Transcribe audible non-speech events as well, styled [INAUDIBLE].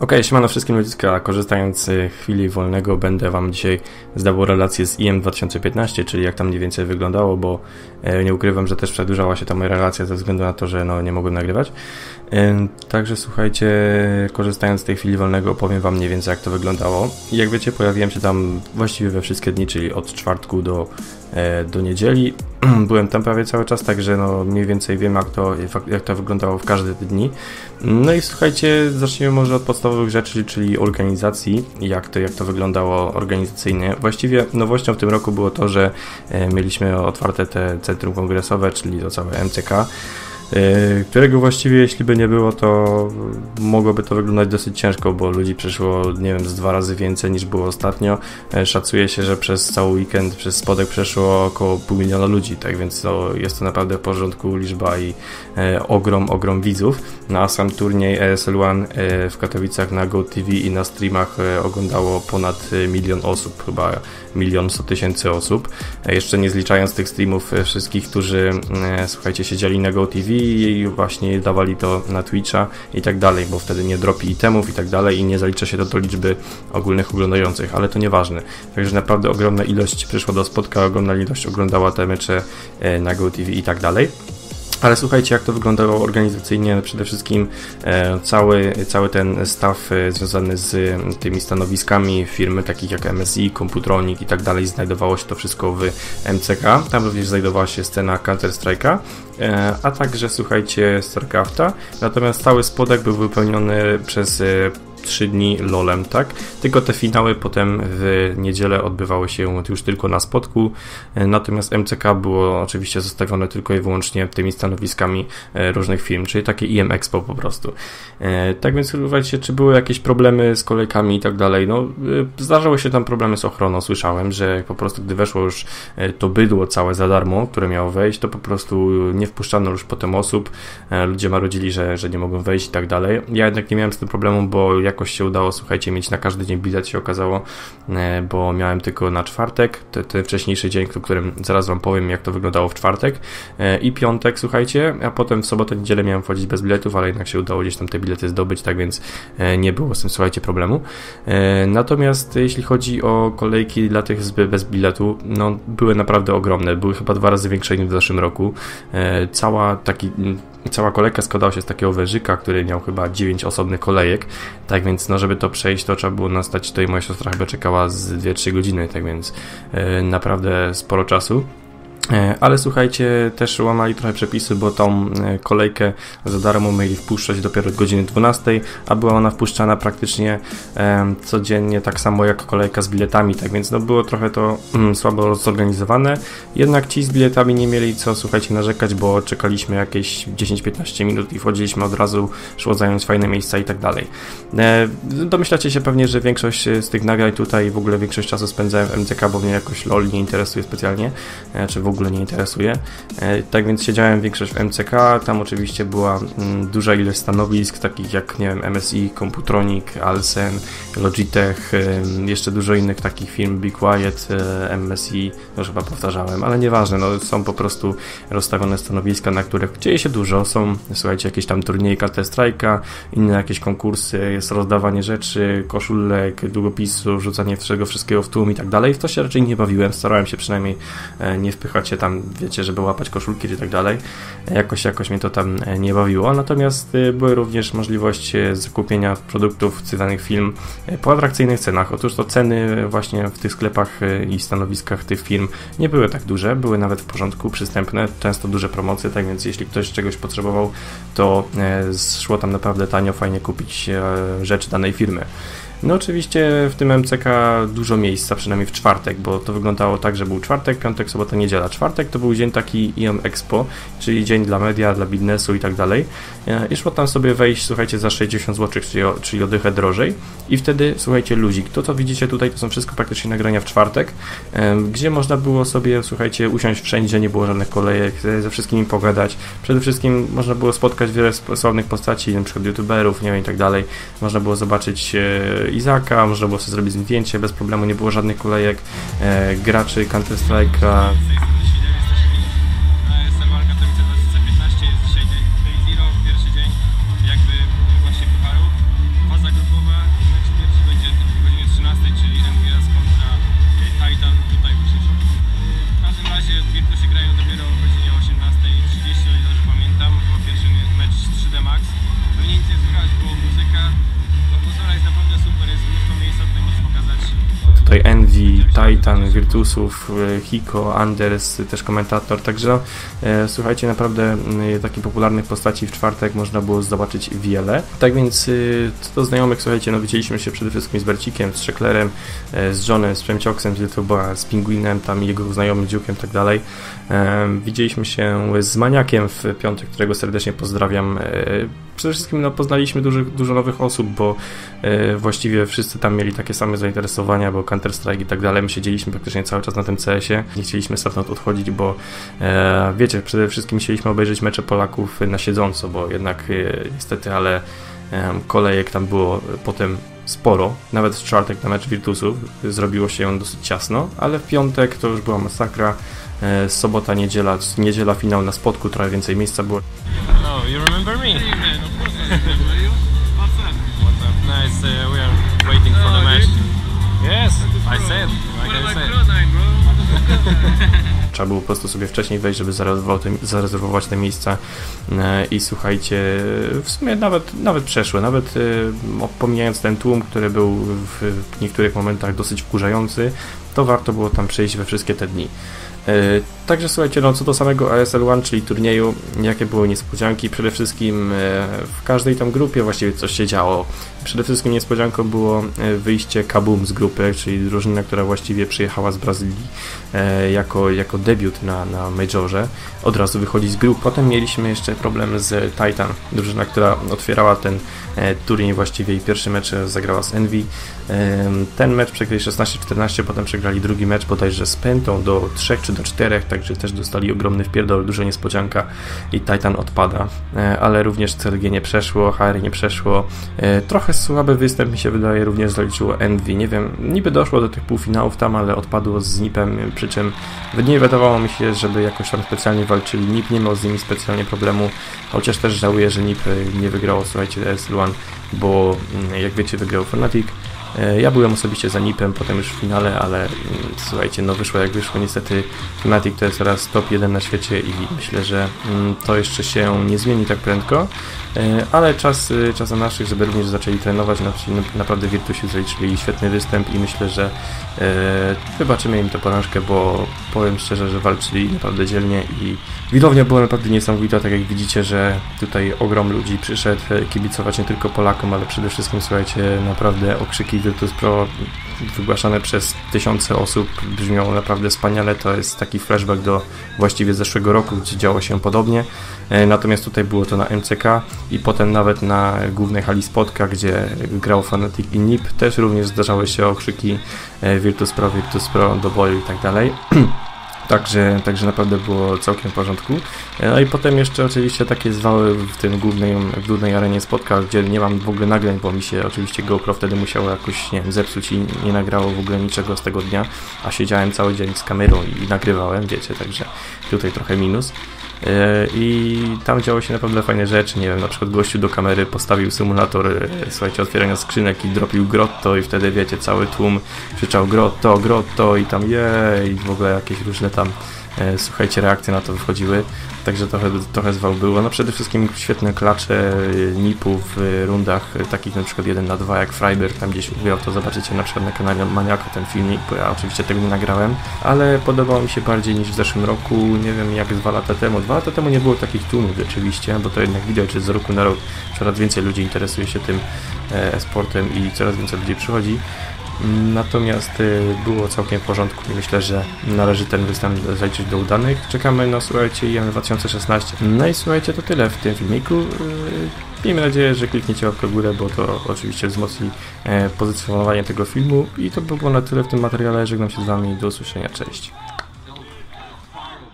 Ok, siemano wszystkim ludziska, korzystając z chwili wolnego będę Wam dzisiaj zdawał relację z IM 2015, czyli jak tam mniej więcej wyglądało, bo e, nie ukrywam, że też przedłużała się ta moja relacja ze względu na to, że no, nie mogłem nagrywać. E, także słuchajcie, korzystając z tej chwili wolnego opowiem Wam mniej więcej jak to wyglądało. Jak wiecie, pojawiłem się tam właściwie we wszystkie dni, czyli od czwartku do, e, do niedzieli. [CLEARS THROAT] Byłem tam prawie cały czas, także no, mniej więcej wiem jak to, jak to wyglądało w każde dni. No i słuchajcie, zacznijmy może od podstawowych rzeczy, czyli organizacji, jak to, jak to wyglądało organizacyjnie. Właściwie nowością w tym roku było to, że e, mieliśmy otwarte te centrum kongresowe, czyli to całe MCK. E, którego właściwie jeśli by nie było, to mogłoby to wyglądać dosyć ciężko, bo ludzi przyszło, nie wiem, z dwa razy więcej niż było ostatnio. E, szacuje się, że przez cały weekend, przez spodek przeszło około pół miliona ludzi, tak więc to jest to naprawdę w porządku liczba i e, ogrom, ogrom widzów. No a sam turniej ESL One w Katowicach na GoTV i na streamach oglądało ponad milion osób, chyba milion sto tysięcy osób. Jeszcze nie zliczając tych streamów wszystkich, którzy, słuchajcie, siedzieli na GoTV i właśnie dawali to na Twitcha i tak dalej, bo wtedy nie dropi itemów i tak dalej i nie zalicza się to do liczby ogólnych oglądających, ale to nieważne. Także naprawdę ogromna ilość przyszła do spotka, ogromna ilość oglądała te mecze e, na GoTV i tak dalej. Ale słuchajcie, jak to wyglądało organizacyjnie. Przede wszystkim e, cały, cały ten staw e, związany z tymi stanowiskami firmy, takich jak MSI, Computronic i tak dalej, znajdowało się to wszystko w MCK. Tam również znajdowała się scena Counter-Strike'a, a także, słuchajcie, StarCrafta. Natomiast cały spodek był wypełniony przez 3 dni LOLem, tak? Tylko te finały potem w niedzielę odbywały się już tylko na spotku, e, natomiast MCK było oczywiście zostawione tylko i wyłącznie tymi stanowiskami e, różnych firm, czyli takie IM Expo po prostu. E, tak więc słuchajcie, czy były jakieś problemy z kolejkami i tak dalej? No, zdarzały się tam problemy z ochroną, słyszałem, że po prostu gdy weszło już to bydło całe za darmo, które miało wejść, to po prostu nie wpuszczano już potem osób, ludzie marudzili, że, że nie mogą wejść i tak dalej. Ja jednak nie miałem z tym problemu, bo jak jakoś się udało, słuchajcie, mieć na każdy dzień bilet się okazało, e, bo miałem tylko na czwartek, ten wcześniejszy dzień, o którym zaraz Wam powiem, jak to wyglądało w czwartek e, i piątek, słuchajcie, a potem w sobotę, niedzielę miałem wchodzić bez biletów, ale jednak się udało gdzieś tam te bilety zdobyć, tak więc e, nie było z tym, słuchajcie, problemu. Natomiast jeśli chodzi o kolejki dla tych bez biletu, no były naprawdę ogromne, były chyba dwa razy większe niż w zeszłym roku. Cała taki Cała kolejka składała się z takiego wężyka, który miał chyba 9 osobnych kolejek, tak więc no żeby to przejść, to trzeba było nastać tutaj moja siostra chyba czekała z 2-3 godziny, tak więc yy, naprawdę sporo czasu. E, ale słuchajcie, też łamali trochę przepisy, bo tą e, kolejkę za darmo mieli wpuszczać dopiero od godziny 12, a była ona wpuszczana praktycznie e, codziennie, tak samo jak kolejka z biletami, tak więc no było trochę to mm, słabo zorganizowane. Jednak ci z biletami nie mieli co, słuchajcie, narzekać, bo czekaliśmy jakieś 10-15 minut i wchodziliśmy od razu, szłodzając fajne miejsca i tak dalej. Domyślacie się pewnie, że większość z tych nagrań tutaj, w ogóle większość czasu spędzałem w MCK, bo mnie jakoś LOL nie interesuje specjalnie, czy w ogóle nie interesuje. E, tak więc siedziałem większość w MCK, tam oczywiście była mm, duża ilość stanowisk, takich jak, nie wiem, MSI, Computronic, Alsen, Logitech, jeszcze dużo innych takich firm, Be Quiet, e, MSI, już chyba powtarzałem, ale nieważne, no, są po prostu rozstawione stanowiska, na których dzieje się dużo, są, słuchajcie, jakieś tam turnieje Counter-Strike'a, inne jakieś konkursy, jest rozdawanie rzeczy, koszulek, długopisu, rzucanie tego wszystkiego w tłum i tak dalej. W to się raczej nie bawiłem, starałem się przynajmniej e, nie wpychać się tam, wiecie, żeby łapać koszulki czy tak dalej. Jakoś, jakoś mnie to tam e, nie bawiło. Natomiast e, były również możliwości e, zakupienia produktów z danych film po atrakcyjnych cenach. Otóż to ceny właśnie w tych sklepach i stanowiskach tych firm nie były tak duże, były nawet w porządku, przystępne, często duże promocje, tak więc jeśli ktoś czegoś potrzebował, to szło tam naprawdę tanio, fajnie kupić rzeczy danej firmy. No oczywiście w tym MCK dużo miejsca, przynajmniej w czwartek, bo to wyglądało tak, że był czwartek, piątek, sobota, niedziela. Czwartek to był dzień taki IOM Expo, czyli dzień dla media, dla biznesu i tak dalej. E, I szło tam sobie wejść, słuchajcie, za 60 zł, czyli, o, drożej. I wtedy, słuchajcie, luzik. To, co widzicie tutaj, to są wszystko praktycznie nagrania w czwartek, gdzie można było sobie, słuchajcie, usiąść wszędzie, nie było żadnych kolejek, ze wszystkimi pogadać. Przede wszystkim można było spotkać wiele sławnych postaci, przykład youtuberów, nie wiem, i tak dalej. Można było zobaczyć e, Izaka, można było sobie zrobić zdjęcie, bez problemu, nie było żadnych kolejek, e, graczy Counter-Strike'a. Titan, Virtusów, Hiko, Anders, też komentator, także słuchajcie, naprawdę takich popularnych postaci w czwartek można było zobaczyć wiele. Tak więc co do znajomych, słuchajcie, no widzieliśmy się przede wszystkim z Bercikiem, z Szeklerem, z Johnem, z Przemcioksem, z YouTube'a, z Pingwinem, tam jego znajomym Dziukiem i tak dalej. Widzieliśmy się z Maniakiem w piątek, którego serdecznie pozdrawiam. Przede wszystkim no, poznaliśmy dużo, dużo nowych osób, bo właściwie wszyscy tam mieli takie same zainteresowania, bo Counter-Strike i tak dalej. My siedzieliśmy praktycznie cały czas na tym CS-ie. Nie chcieliśmy stamtąd odchodzić, bo e, wiecie, przede wszystkim chcieliśmy obejrzeć mecze Polaków na siedząco, bo jednak e, niestety, ale e, kolejek tam było potem sporo. Nawet w czwartek na mecz Virtusów zrobiło się dosyć ciasno, ale w piątek to już była masakra. E, sobota, niedziela, niedziela finał na spotku, trochę więcej miejsca było. Oh, you remember me? Trzeba było po prostu sobie wcześniej wejść, żeby zarezerwować te, te miejsca e, i słuchajcie, w sumie nawet, nawet przeszły, nawet e, pomijając ten tłum, który był w niektórych momentach dosyć wkurzający, to warto było tam przejść we wszystkie te dni. E, także słuchajcie, no co do samego ASL One, czyli turnieju, jakie były niespodzianki, przede wszystkim e, w każdej tam grupie właściwie coś się działo. Przede wszystkim niespodzianką było e, wyjście Kabum z grupy, czyli drużyna, która właściwie przyjechała z Brazylii jako, jako debiut na, na Majorze. Od razu wychodzi z grup. Potem mieliśmy jeszcze problem z Titan, drużyna, która otwierała ten turniej właściwie i pierwszy mecz zagrała z Envy. Ten mecz przegrali 16-14, potem przegrali drugi mecz bodajże z do 3 czy do 4, także też dostali ogromny wpierdol, duża niespodzianka i Titan odpada, e, ale również CLG nie przeszło, HR nie przeszło. E, trochę słaby występ mi się wydaje również zaliczyło Envy, nie wiem, niby doszło do tych półfinałów tam, ale odpadło z Nipem, przy czym nie wydawało mi się, żeby jakoś tam specjalnie walczyli. Nip nie miał z nimi specjalnie problemu, chociaż też żałuję, że Nip nie wygrało, słuchajcie, SL1, bo mm, jak wiecie wygrał Fnatic, ja byłem osobiście za Nipem, potem już w finale, ale mm, słuchajcie, no wyszło jak wyszło. Niestety Fnatic to jest teraz top 1 na świecie i myślę, że mm, to jeszcze się nie zmieni tak prędko, e, ale czas, y, czas na naszych, żeby również zaczęli trenować. Naprawdę Virtusi zaliczyli świetny występ i myślę, że e, wybaczymy im tę porażkę, bo powiem szczerze, że walczyli naprawdę dzielnie i widownia była naprawdę niesamowita, tak jak widzicie, że tutaj ogrom ludzi przyszedł kibicować nie tylko Polakom, ale przede wszystkim, słuchajcie, naprawdę okrzyki Virtus Pro wygłaszane przez tysiące osób brzmią naprawdę wspaniale. To jest taki flashback do właściwie zeszłego roku, gdzie działo się podobnie. E, natomiast tutaj było to na MCK i potem nawet na głównej hali Spotka, gdzie grał Fanatic i NIP, też również zdarzały się okrzyki Virtus Pro, Virtus Pro do boju i tak dalej. [CLEARS THROAT] Także, także naprawdę było całkiem w porządku. E, no i potem jeszcze oczywiście takie zwały w tym głównej, w głównej arenie spotkał, gdzie nie mam w ogóle nagrań, bo mi się oczywiście GoPro wtedy musiało jakoś, nie wiem, zepsuć i nie nagrało w ogóle niczego z tego dnia, a siedziałem cały dzień z kamerą i nagrywałem, wiecie, także tutaj trochę minus. E, I tam działo się naprawdę fajne rzeczy, nie wiem, na przykład gościu do kamery postawił symulator, e, słuchajcie, otwierania skrzynek i dropił grotto i wtedy, wiecie, cały tłum krzyczał grotto, grotto i tam jej, i w ogóle jakieś różne tam słuchajcie, reakcje na to wychodziły, także trochę, trochę zwał było. No przede wszystkim świetne klacze e, nipu w rundach e, takich na przykład 1 na 2 jak Freiberg tam gdzieś ugrał, to zobaczycie na przykład na kanale Maniaka ten filmik, bo ja oczywiście tego nie nagrałem, ale podobało mi się bardziej niż w zeszłym roku, nie wiem jak dwa lata temu. Dwa lata temu nie było takich tłumów rzeczywiście, bo to jednak widać, że z roku na rok coraz więcej ludzi interesuje się tym e-sportem i coraz więcej ludzi przychodzi. Natomiast y, było całkiem w porządku i myślę, że należy ten występ zaliczyć do udanych. Czekamy na, słuchajcie, IM 2016. No i słuchajcie, to tyle w tym filmiku. Y, miejmy nadzieję, że klikniecie łapkę w górę, bo to oczywiście wzmocni e, pozycjonowanie tego filmu. I to by było na tyle w tym materiale. Żegnam się z Wami. Do usłyszenia. Cześć.